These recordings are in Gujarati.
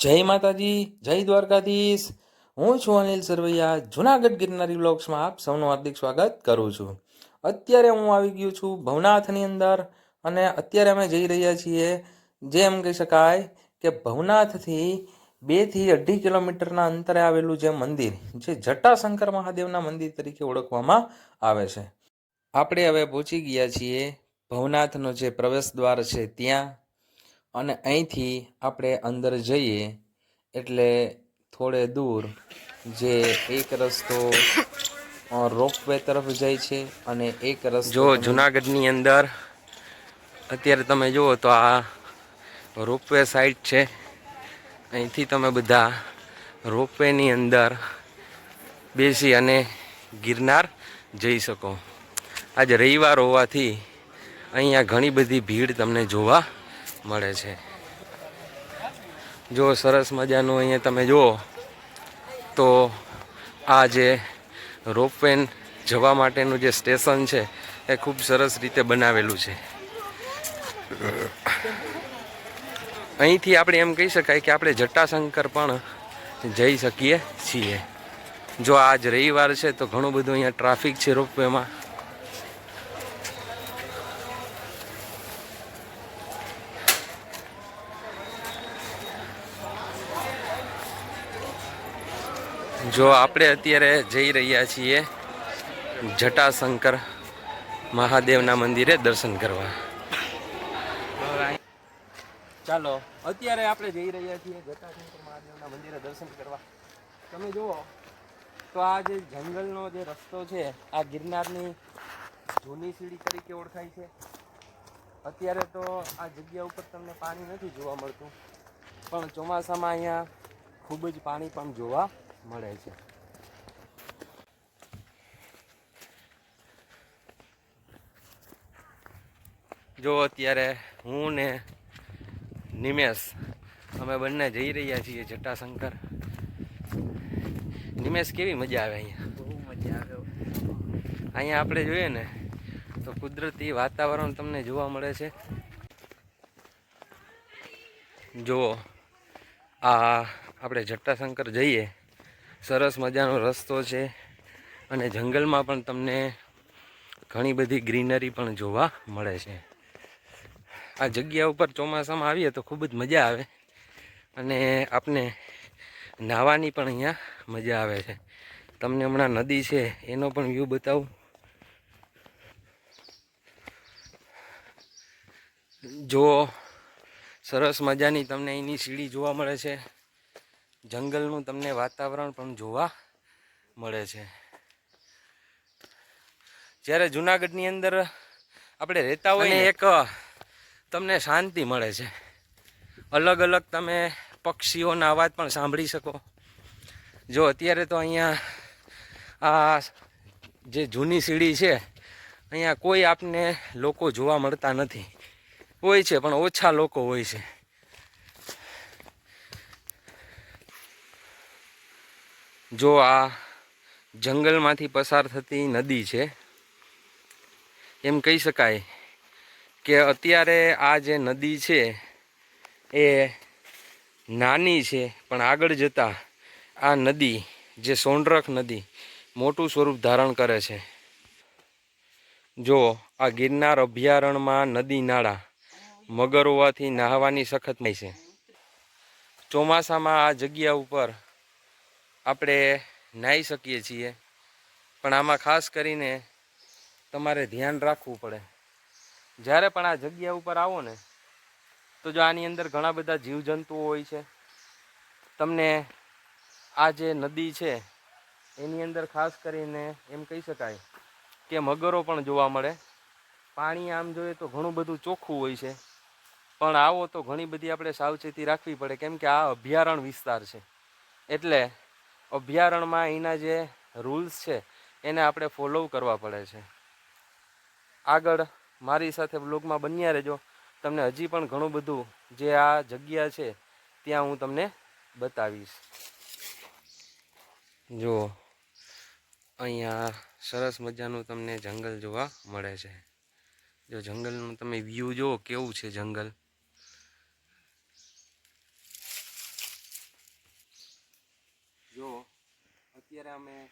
જય માતાજી, જય દ્વારકાધીશ. હું છું અનિલ સરવૈયા. જુનાગઢ ગિરનારી બ્લોગ્સમાં આપ સૌનું હાર્દિક સ્વાગત કરું છું. અત્યારે હું આવી ગયો છું ભવનાથની અંદર અને અત્યારે અમે જઈ રહ્યા છીએ જે એમ કહી શકાય કે ભવનાથથી બેથી અઢી કિલોમીટરના અંતરે આવેલું જે મંદિર, જે જટાશંકર મહાદેવના મંદિર તરીકે ઓળખવામાં આવે છે. આપણે હવે પહોંચી ગયા છીએ ભવનાથનો જે પ્રવેશ દ્વાર છે ત્યાં. અને અહીંથી આપણે અંદર જઈએ એટલે થોડે દૂર જે એક રસ્તો રોપવે તરફ જાય છે અને એક રસ્તો જો જુનાગઢની અંદર, અત્યારે તમે જુઓ તો આ રોપવે સાઈડ છે. અહીંથી તમે બધા રોપવેની અંદર બેસી અને ગિરનાર જઈ શકો. આજે રવિવાર હોવાથી અહીંયા ઘણી બધી ભીડ તમને જોવા મળે છે. જો સરસ મજાનું અહીંયા તમે જુઓ, તો આ જે રોપવેન જવા માટેનું જે સ્ટેશન છે, એ ખૂબ સરસ રીતે બનાવેલું છે. અહીંથી આપણે એમ કહી શકાય કે આપણે જટાશંકર પણ જઈ શકીએ છીએ. જો આજ રવિવાર છે, તો ઘણું બધું અહીંયા ટ્રાફિક છે રોપવેમાં. જો આપણે અત્યારે જઈ રહ્યા છીએ જટાશંકર મહાદેવના મંદિરે દર્શન કરવા. ચાલો, અત્યારે આપણે જઈ રહ્યા છીએ જટાશંકર મહાદેવના મંદિરે દર્શન કરવા. તમે જુઓ, તો આ જે જંગલનો જે રસ્તો છે, આ ગિરનારની જૂની સીડી તરીકે ઓળખાય છે. અત્યારે તો આ જગ્યા ઉપર તમને પાણી નથી જોવા મળતું, પણ ચોમાસામાં અહીંયા ખૂબ જ પાણી પણ જોવા મળે છે. જો અત્યારે હું ને નિમેશ અમે બંને જઈ રહ્યા છીએ જટાશંકર. નિમેશ કેવી મજા આવે અહીંયા? બહુ મજા આવે. અહીંયા આપણે જોઈએ ને તો કુદરતી વાતાવરણ તમને જોવા મળે છે. જો આ આપણે જટાશંકર જઈએ. સરસ મજાનો રસ્તો છે અને જંગલમાં પણ તમને ઘણી બધી ગ્રીનરી પણ જોવા મળે છે. આ જગ્યા ઉપર ચોમાસામાં આવીએ તો ખૂબ જ મજા આવે અને આપને નાહવાની પણ અહીંયા મજા આવે છે. તમને હમણાં નદી છે એનો પણ વ્યૂ બતાવું. જો સરસ મજાની તમને અહીંની સીડી જોવા મળે છે. જંગલનું તમને વાતાવરણ પણ જોવા મળે છે. જ્યારે જુનાગઢની અંદર આપણે રહેતા હોય એક તમને શાંતિ મળે છે. અલગ અલગ તમે પક્ષીઓના અવાજ પણ સાંભળી શકો. જો અત્યારે તો અહીંયા આ જે જૂની સીડી છે અહીંયા કોઈ આપને લોકો જોવા મળતા નથી. હોય છે પણ ઓછા લોકો હોય છે. જો આ જંગલમાંથી પસાર થતી નદી છે, એમ કહી શકાય કે અત્યારે આ જે નદી છે, એ નાની છે, પણ આગળ જતાં આ નદી, જે સોંડરખ નદી, મોટું સ્વરૂપ ધારણ કરે છે. જો આ ગિરનાર અભયારણ્યમાં નદી નાળા મગર હોવાથી નાહવાની સખત નહીં છે. ચોમાસામાં આ જગ્યા ઉપર આપણે નાહી શકીએ છીએ. પણ આમાં ખાસ કરીને તમારે ધ્યાન રાખવું પડે. જ્યારે પણ આ જગ્યા ઉપર આવો ને, તો જો આની અંદર ઘણા બધા જીવજંતુઓ હોય છે. તમને આ જે નદી છે, એની અંદર ખાસ કરીને એમ કહી શકાય કે મગરો પણ જોવા મળે. પાણી આમ જોઈએ તો ઘણું બધું ચોખ્ખું હોય છે. પણ આવો તો ઘણી બધી આપણે સાવચેતી રાખવી પડે, કેમ કે આ અભયારણ્ય વિસ્તાર છે. એટલે અભયારણ્યમાં અહીંના જે રૂલ્સ છે, એને આપણે ફોલો કરવા પડે છે. આગળ મારી સાથે બ્લોગમાં બન્યા રહેજો. તમને હજી પણ ઘણું બધું જે આ જગ્યા છે, ત્યાં હું તમને બતાવીશ. જો, અહીંયા સરસ મજાનું તમને જંગલ જોવા મળે છે. જો જંગલનું તમે વ્યૂ જુઓ, કેવું છે જંગલ? અત્યારે અમે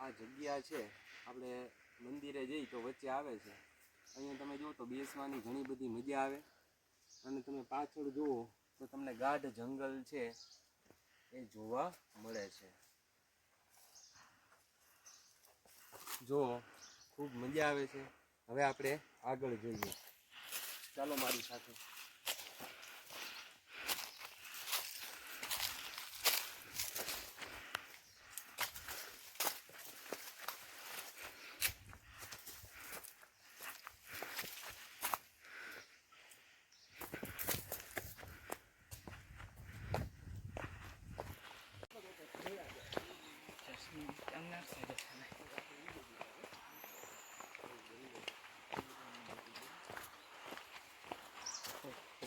આ જગ્યા છે. આપણે મંદિરે જઈ તો વચ્ચે આવે છે. અહીંયા તમે જુઓ તો બેસવાની ઘણી બધી મજા આવે. અને તમે પાછળ જુઓ તો તમને ગાઢ જંગલ છે એ જોવા મળે છે. જો, ખૂબ મજા આવે છે. હવે આપણે આગળ જોઈએ. ચાલો મારી સાથે.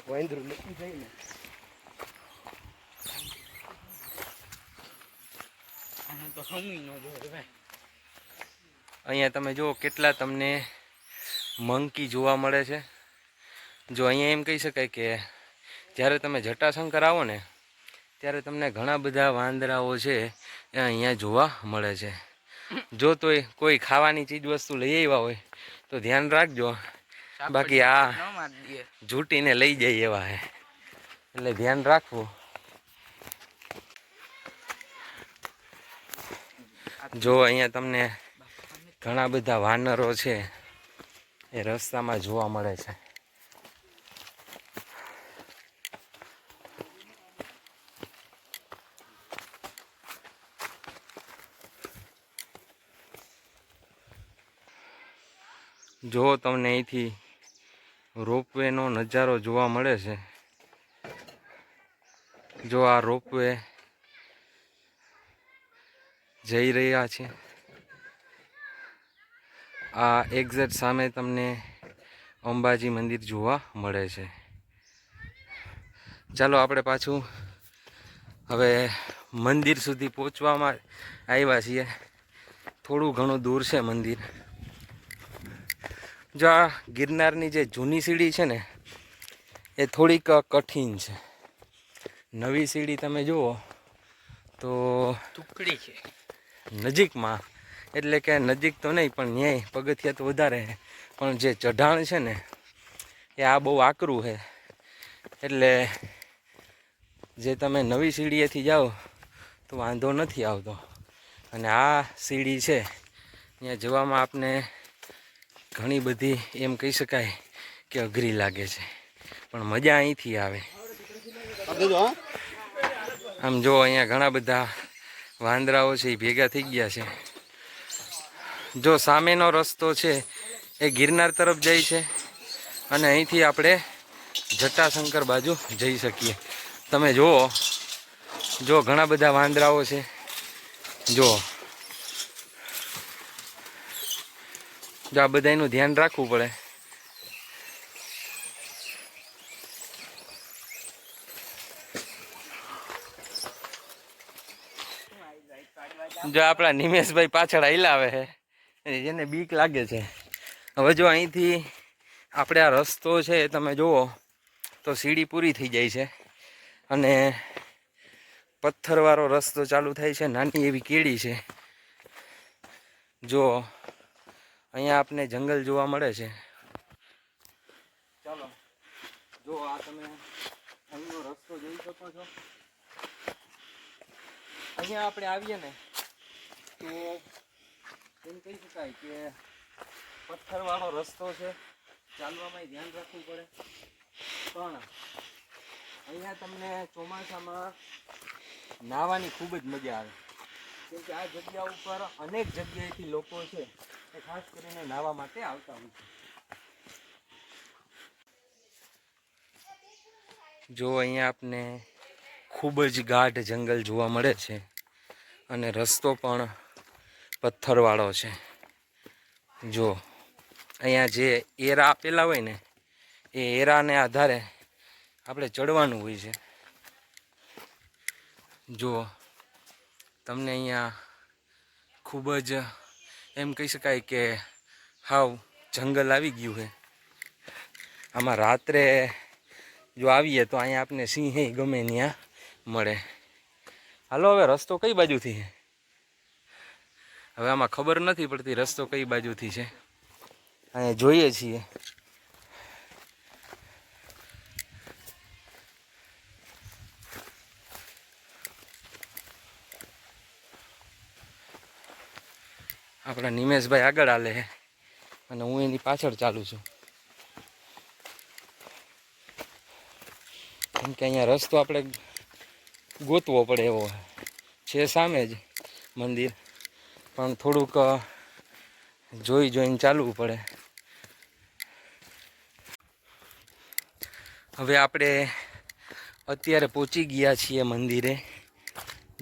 વાંદરું નક્કી જાય ને તો હમી નો જોડે ભાઈ. અહીંયા તમે જુઓ કેટલા તમને મંકી જોવા મળે છે. જો અહીંયા એમ કહી શકાય કે જ્યારે તમે જટાશંકર આવો ને ત્યારે તમને ઘણા બધા વાંદરાઓ છે એ અહીંયા જોવા મળે છે. જો તોય કોઈ ખાવાની ચીજ વસ્તુ લઈ આવ્યા હોય તો ધ્યાન રાખજો. બાકી આ ન માર દે ઝૂંટીને લઈ જાય એવા હે. એટલે ધ્યાન રાખવું. જો અહીંયા તમને ઘણા બધા વાનરો છે એ રસ્તામાં જોવા મળે છે. જો તમને અહીંથી રોપવેનો નજારો જોવા મળે છે. જો આ રોપવે જઈ રહ્યા છે. આ એક્ઝેટ સામે તમને અંબાજી મંદિર જોવા મળે છે. ચાલો આપણે પાછું હવે મંદિર સુધી પહોંચવામાં આવ્યા છીએ. થોડું ઘણું દૂર છે મંદિર. જો આ ગિરનારની જે જૂની સીડી છે ને એ થોડીક કઠિન છે. નવી સીડી તમે જુઓ તો ટુકડી છે. નજીકમાં એટલે કે નજીક તો નહીં પણ ન્યાય પગથિયા તો વધારે છે. પણ જે ચઢાણ છે ને એ આ બહુ આકરું છે. એટલે જે તમે નવી સીડીએથી જાઓ તો વાંધો નથી આવતો. અને આ સીડી છે ત્યાં જવામાં આપને ઘણી બધી એમ કહી શકાય કે અઘરી લાગે છે. પણ મજા અહીંથી આવે. આમ જો અહીંયા ઘણા બધા વાંદરાઓ છે, એ ભેગા થઈ ગયા છે. જો સામેનો રસ્તો છે, એ ગિરનાર તરફ જાય છે અને અહીંથી આપણે જટાશંકર બાજુ જઈ શકીએ. તમે જુઓ, જો ઘણા બધા વાંદરાઓ છે જો જો આ બધાનું ધ્યાન રાખવું પડે. જો આપણા નિમેશભાઈ પાછળ હલાવે છે જેને બીક લાગે છે. હવે જો અહીંથી આપણે આ રસ્તો છે તમે જુઓ, તો સીડી પૂરી થઈ જાય છે. અને પથ્થરવાળો રસ્તો ચાલુ થાય છે, નાની એવી કેડી છે. જો અહીંયા આપને જંગલ જોવા મળે છે. ચાલો. જો આ તમે અહીંનો રસ્તો જોઈ શકો છો. અહીંયા આપણે આવીએ ને તો એમ કહી શકાય કે પથ્થરવાળો રસ્તો છે. ચાલવામાં ધ્યાન રાખવું પડે. પણ અહીંયા તમને ચોમાસામાં નાહવાની ખૂબ જ મજા આવે. કેમ કે આ જગ્યા ઉપર અનેક જગ્યાએથી લોકો છે. ખાસ કરીને નાહવા માટે આવતા હોય છે. જો અહીંયા આપને ખૂબ જ ગાઢ જંગલ જોવા મળે છે અને રસ્તો પણ પથ્થરવાળો છે. જો અહીંયા જે એરા આપેલા હોય ને, એ એરાને આધારે આપણે ચડવાનું હોય છે. જો તમને અહીંયા ખૂબ જ એમ કહી શકાય કે હાવ જંગલ આવી ગયું છે આમાં રાત્રે જો આવીએ તો અહીંયા આપને સિંહ ગમે ત્યાં મળે. હાલો હવે રસ્તો કઈ બાજુથી છે હવે આમાં ખબર નથી પડતી રસ્તો કઈ બાજુથી છે. અહીંયા જોઈએ છીએ. આપણા નિમેશભાઈ આગળ હાલે છે અને હું એની પાછળ ચાલું છું. કેમ કે અહીંયા રસ્તો આપણે ગોતવો પડે એવો છે સામે જ મંદિર. પણ થોડુંક જોઈ જોઈને ચાલવું પડે. હવે આપણે અત્યારે પહોંચી ગયા છીએ મંદિરે.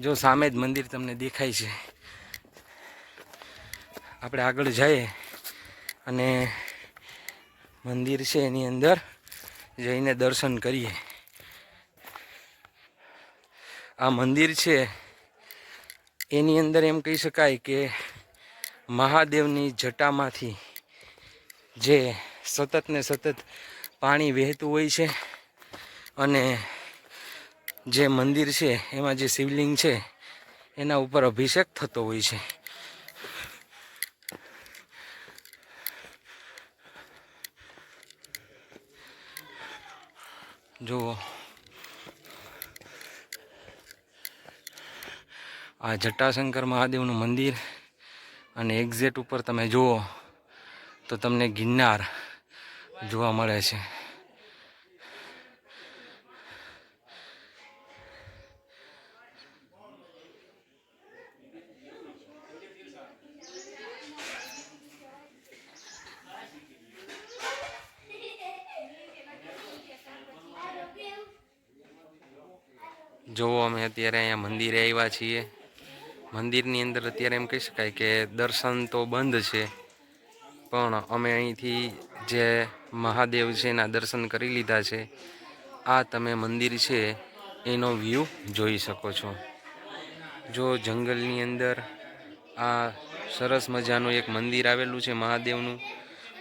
જો સામે જ મંદિર તમને દેખાય છે. આપણે આગળ જઈએ અને મંદિર છે એની અંદર જઈને દર્શન કરીએ. આ મંદિર છે, એની અંદર એમ કહી શકાય કે મહાદેવની જટામાંથી જે સતત ને સતત પાણી વહેતું હોય છે અને જે મંદિર છે, એમાં જે શિવલિંગ છે, એના ઉપર અભિષેક થતો હોય છે. જુઓ. આ જટાશંકર મહાદેવનું મંદિર અને એક્ઝેટ ઉપર તમે જુઓ તો તમને ગિરનાર જોવા મળે છે. જોવો અમે અત્યારે અહીંયા મંદિરે આવ્યા છીએ. મંદિરની અંદર અત્યારે એમ કહી શકાય કે દર્શન તો બંધ છે, પણ અમે અહીંથી જે મહાદેવ છે એના દર્શન કરી લીધા છે. આ તમે મંદિર છે એનો વ્યૂ જોઈ શકો છો. જો જંગલની અંદર આ સરસ મજાનું એક મંદિર આવેલું છે મહાદેવનું,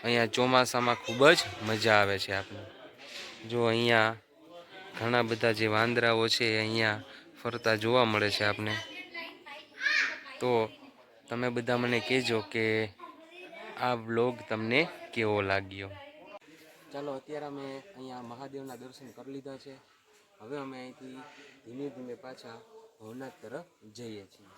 અહીંયા ચોમાસામાં ખૂબ જ મજા આવે છે આપણને. જો અહીંયા ઘણા બધા જે વાંદરાઓ છે અહીંયા ફરતા જોવા મળે છે આપને. તો તમે બધા મને કહેજો કે આ વ્લોગ તમને કેવો લાગ્યો? ચાલો, અત્યારે અમે અહીંયા મહાદેવના દર્શન કરી લીધા છે. હવે અમે અહીંથી ધીમે ધીમે પાછા ભવનાથ તરફ જઈએ છીએ.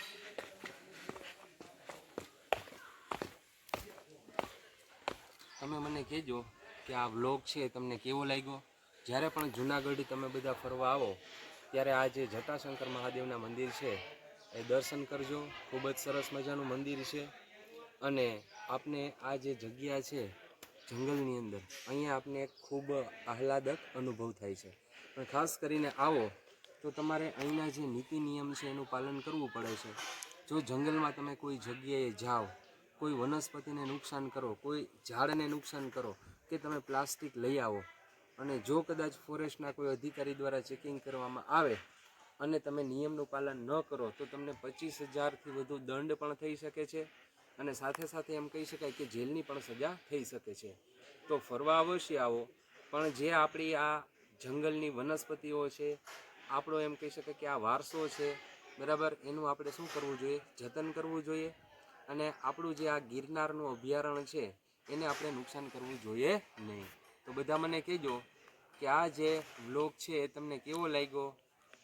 તમે મને કહેજો કે આ વ્લોગ છે તમને કેવો લાગ્યો? જ્યારે પણ જુનાગઢ તમે બધા ફરવા આવો, ત્યારે આ જે જટાશંકર મહાદેવના મંદિર છે, એ દર્શન કરજો. ખૂબ જ સરસ મજાનું મંદિર છે. અને આપને આ જે જગ્યા છે, જંગલની અંદર, અહીંયા આપને ખૂબ આહલાદક અનુભવ થાય છે. પણ ખાસ કરીને આવો, તો તમારે અહીંના જે નીતિ નિયમ છે, એનું પાલન કરવું પડે છે. જો જંગલમાં તમે કોઈ જગ્યાએ જાઓ, કોઈ વનસ્પતિને નુકસાન કરો, કોઈ ઝાડને નુકસાન કરો, કે તમે પ્લાસ્ટિક લઈ આવો અને જો કદાચ ફોરેસ્ટના કોઈ અધિકારી દ્વારા ચેકિંગ કરવામાં આવે અને તમે નિયમનું પાલન ન કરો, તો તમને પચીસ હજારથી વધુ દંડ પણ થઈ શકે છે અને સાથે સાથે એમ કહી શકાય કે જેલની પણ સજા થઈ શકે છે. તો ફરવા અવશ્ય આવો, પણ જે આપણી આ જંગલની વનસ્પતિઓ છે, આપણો એમ કહી શકાય કે આ વારસો છે, બરાબર, એનું આપણે શું કરવું જોઈએ? જતન કરવું જોઈએ અને આપણું જે આ ગિરનારનું અભયારણ્ય છે, એને આપણે નુકસાન કરવું જોઈએ નહીં. તો બધા મને કહેજો કે આ જે વ્લોગ છે એ તમને કેવો લાગ્યો?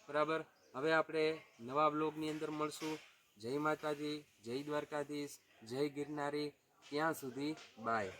બરાબર? હવે આપણે નવા વ્લોગની અંદર મળશું. જય માતાજી, જય દ્વારકાધીશ, જય ગિરનારી. ત્યાં સુધી બાય